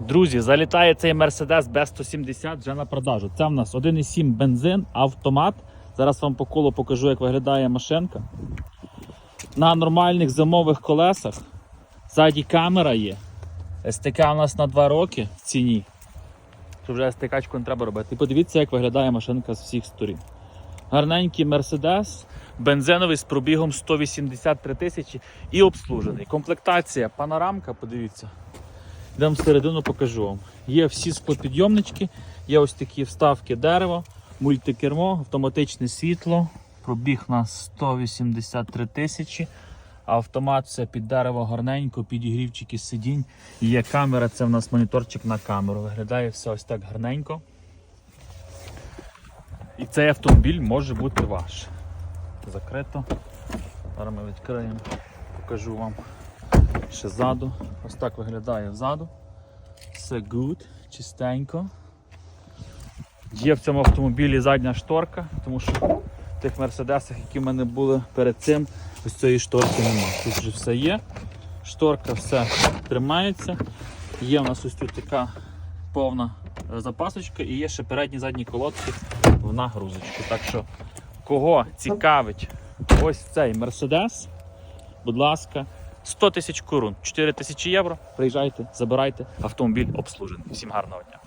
Друзі, залітає цей Mercedes B170 вже на продажу. Це в нас 1,7 бензин, автомат. Зараз вам по колу покажу, як виглядає машинка. На нормальних зимових колесах. Ззаді камера є. СТК у нас на 2 роки в ціні. Що вже СТК не треба робити. І подивіться, як виглядає машинка з всіх сторін. Гарненький Mercedes, бензиновий з пробігом 183 тисячі і обслужений. Комплектація, панорамка, подивіться. Йдемо всередину, покажу вам. Є всі склопідйомнички, є ось такі вставки дерева, мультикермо, автоматичне світло. Пробіг на 183 тисячі. Автомат все під дерево гарненько, підігрівчики сидінь. Є камера, це в нас моніторчик на камеру. Виглядає все ось так гарненько. І цей автомобіль може бути ваш. Закрито. Зараз ми відкриємо, покажу вам ще ззаду. Ось так виглядає ззаду. Все good, чистенько. Є в цьому автомобілі задня шторка, тому що в тих мерседесах, які в мене були перед цим, ось цієї шторки немає. Тут вже все є. Шторка все тримається. Є у нас ось тут така повна е, запасочка і є ще передні задні колодки в нагрузочку. Так що, кого цікавить ось цей Мерседес, будь ласка, 100 тисяч корун, 4 тисячі євро. Приїжджайте, забирайте, автомобіль обслужений. Всім гарного дня.